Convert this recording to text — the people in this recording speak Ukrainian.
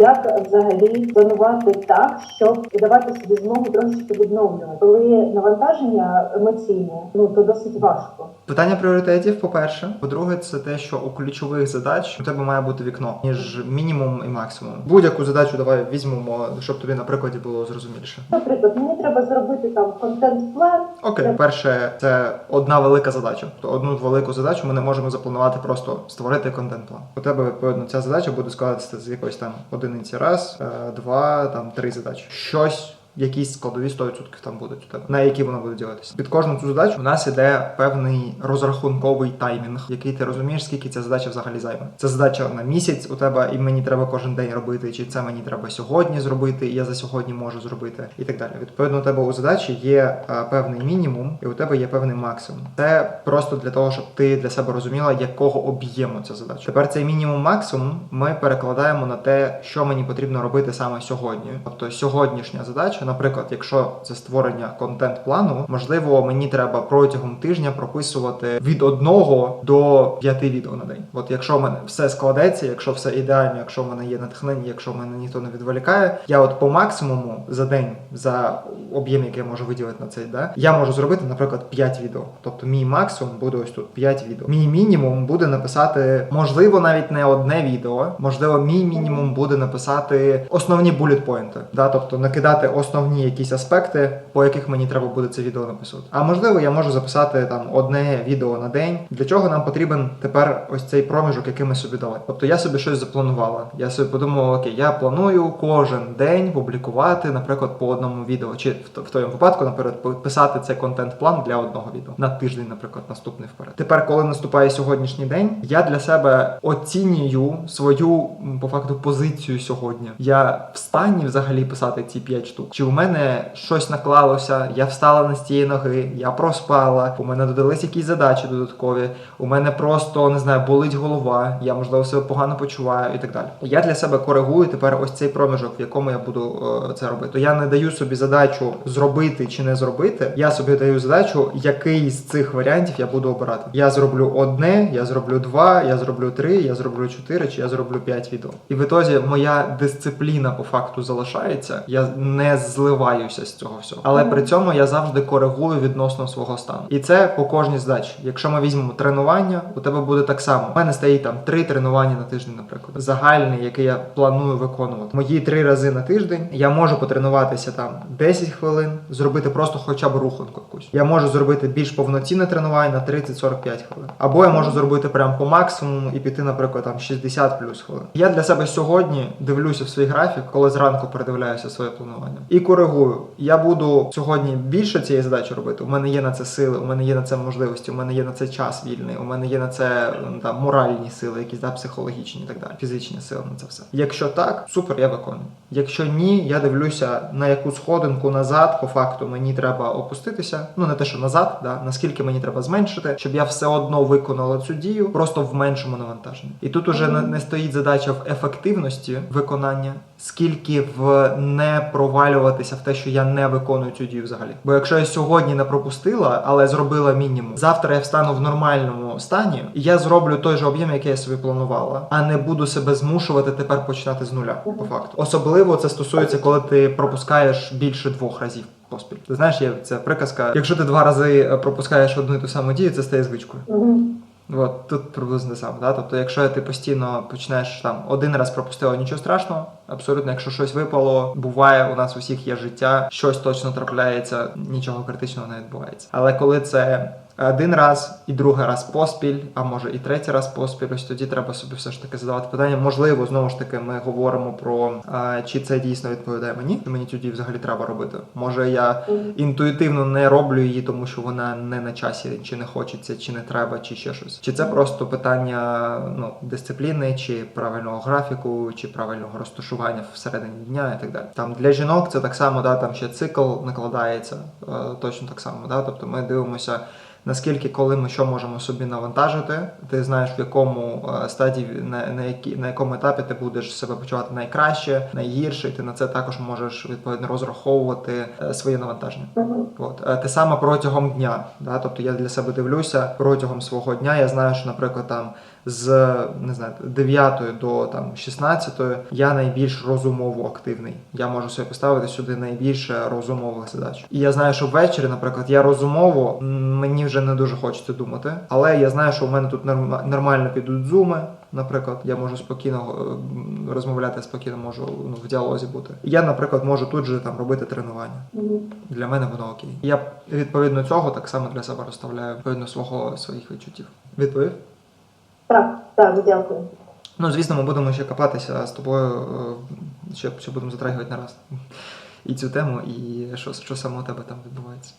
як взагалі планувати так, щоб давати собі змогу трошечки відновлювати. Коли навантаження емоційне, ну то досить важко. Питання пріоритетів, по-перше. По-друге, це те, що у ключових задач у тебе має бути вікно між мінімум і максимум. Будь-яку задачу давай візьмемо, щоб тобі на прикладі було зрозуміліше. Наприклад, мені треба зробити там контент-план. Окей, перше, це одна велика задача. Тобто одну велику задачу ми не можемо запланувати просто створити контент-план. У тебе відповідно ця задача буде складатися з якоїсь там одиниці раз, е, два, там три задачі. Щось. Якісь складові 100% там будуть у тебе, на які вона буде ділитися. Під кожну цю задачу у нас іде певний розрахунковий таймінг, який ти розумієш, скільки ця задача взагалі займе. Це задача на місяць у тебе, і мені треба кожен день робити, чи це мені треба сьогодні зробити, і я за сьогодні можу зробити, і так далі. Відповідно, у тебе у задачі є е, певний мінімум, і у тебе є певний максимум. Це просто для того, щоб ти для себе розуміла, якого об'єму ця задача. Тепер цей мінімум максимум ми перекладаємо на те, що мені потрібно робити саме сьогодні. Тобто сьогоднішня задача, наприклад, якщо це створення контент-плану, можливо, мені треба протягом тижня прописувати від одного до п'яти відео на день. От якщо в мене все складеться, якщо все ідеально, якщо в мене є натхнення, якщо мене ніхто не відволікає, я от по максимуму за день, за об'єм, який я можу виділити на цей, да, я можу зробити, наприклад, 5 відео. Тобто мій максимум буде ось тут 5 відео. Мій мінімум буде написати, можливо, навіть не одне відео. Можливо, мій мінімум буде написати основні булlet-поінти, да, тобто накидати основні якісь аспекти, по яких мені треба буде це відео написати. А можливо, я можу записати там одне відео на день. Для чого нам потрібен тепер ось цей проміжок, який ми собі дали? Тобто я собі щось запланувала. Я собі подумала, окей, я планую кожен день публікувати, наприклад, по одному відео, чи в, в твоєму випадку, наприклад, писати цей контент-план для одного відео на тиждень, наприклад, наступний вперед. Тепер, коли наступає сьогоднішній день, я для себе оцінюю свою по факту позицію сьогодні. Я в стані взагалі писати ці 5 штук. Чи у мене щось наклалося? Я встала з тієї ноги, я проспала, у мене додались якісь задачі додаткові. У мене просто не знаю, болить голова, я можливо себе погано почуваю і так далі. Я для себе коригую тепер ось цей проміжок, в якому я буду е, це робити. Я не даю собі задачу зробити чи не зробити. Я собі даю задачу, який з цих варіантів я буду обирати. Я зроблю одне, я зроблю два, я зроблю три, я зроблю чотири, чи я зроблю п'ять відео. І в ітозі моя дисципліна по факту залишається. Я не зливаюся з цього всього. Але при цьому я завжди коригую відносно свого стану. І це по кожній здачі. Якщо ми візьмемо тренування, у тебе буде так само. У мене стоїть там три тренування на тиждень, наприклад. Загальний, який я планую виконувати. Мої три рази на тиждень я можу потренуватися там 10 хвилин, зробити просто хоча б руханку якусь. Я можу зробити більш повноцінне тренування на 30-45 хвилин. Або я можу зробити прям по максимуму і піти, наприклад, там 60 плюс хвилин. Я для себе сьогодні дивлюся в свій графік, коли зранку передивляюся своє планування. І коригую. Я буду сьогодні більше цієї задачі робити. У мене є на це сили, у мене є на це можливості, у мене є на це час вільний, у мене є на це там моральні сили, якісь да, психологічні і так далі, фізичні сили на це все. Якщо так, супер, я виконую. Якщо ні, я дивлюся на яку сходинку назад, по факту мені треба опуститися. Ну не те, що назад, да, наскільки мені треба зменшити, щоб я все одно виконала цю дію, просто в меншому навантаженні. І тут уже не, стоїть задача в ефективності виконання, скільки в не провалюватися в те, що я не виконую цю дію взагалі. Бо якщо я сьогодні не пропустила, але зробила мінімум, завтра я встану в нормальному стані, і я зроблю той же об'єм, який я собі планувала, а не буду себе змушувати тепер починати з нуля. По факту, особливо це стосується, коли ти пропускаєш більше двох разів. Поспіль. Ти знаєш, є ця приказка. Якщо ти два рази е, пропускаєш одну і ту саму дію, це стає звичкою. От тут приблизно саме. Да? Тобто, якщо ти постійно починаєш там один раз пропустила, нічого страшного. Абсолютно, якщо щось випало, буває, у нас у всіх є життя, щось точно трапляється, нічого критичного не відбувається. Але коли це один раз і другий раз поспіль, а може і третій раз поспіль, ось тоді треба собі все ж таки задавати питання. Можливо, знову ж таки, ми говоримо про а, чи це дійсно відповідає мені, мені тоді взагалі треба робити. Може я інтуїтивно не роблю її, тому що вона не на часі, чи не хочеться, чи не треба, чи ще щось. Чи це просто питання ну, дисципліни, чи правильного графіку, чи правильного розташування всередині дня і так далі. Там для жінок це так само, да, там ще цикл накладається е, точно так само. Да? Тобто ми дивимося. Наскільки, коли ми що можемо собі навантажити, ти знаєш в якому е, стадії, на, на, які, на якому етапі ти будеш себе почувати найкраще, найгірше, і ти на це також можеш відповідно розраховувати е, своє навантаження. От е, те саме протягом дня. Да? Тобто я для себе дивлюся протягом свого дня. Я знаю, що, наприклад, там з не знаю 9 до там 16 я найбільш розумово активний. Я можу собі поставити сюди найбільше розумових задач. І я знаю, що ввечері, наприклад, я розумово мені вже не дуже хочеться думати, але я знаю, що в мене тут нормально підуть зуми. Наприклад, я можу спокійно е, розмовляти, спокійно можу ну, в діалозі бути. Я, наприклад, можу тут же там робити тренування. Для мене воно окей. Я відповідно цього так само для себе розставляю відповідно свого своїх відчуттів. Відповів? Так, так, дякую. Ну, звісно, ми будемо ще копатися з тобою, що ще, ще будемо затрагувати на раз. І цю тему, і що, що саме у тебе там відбувається.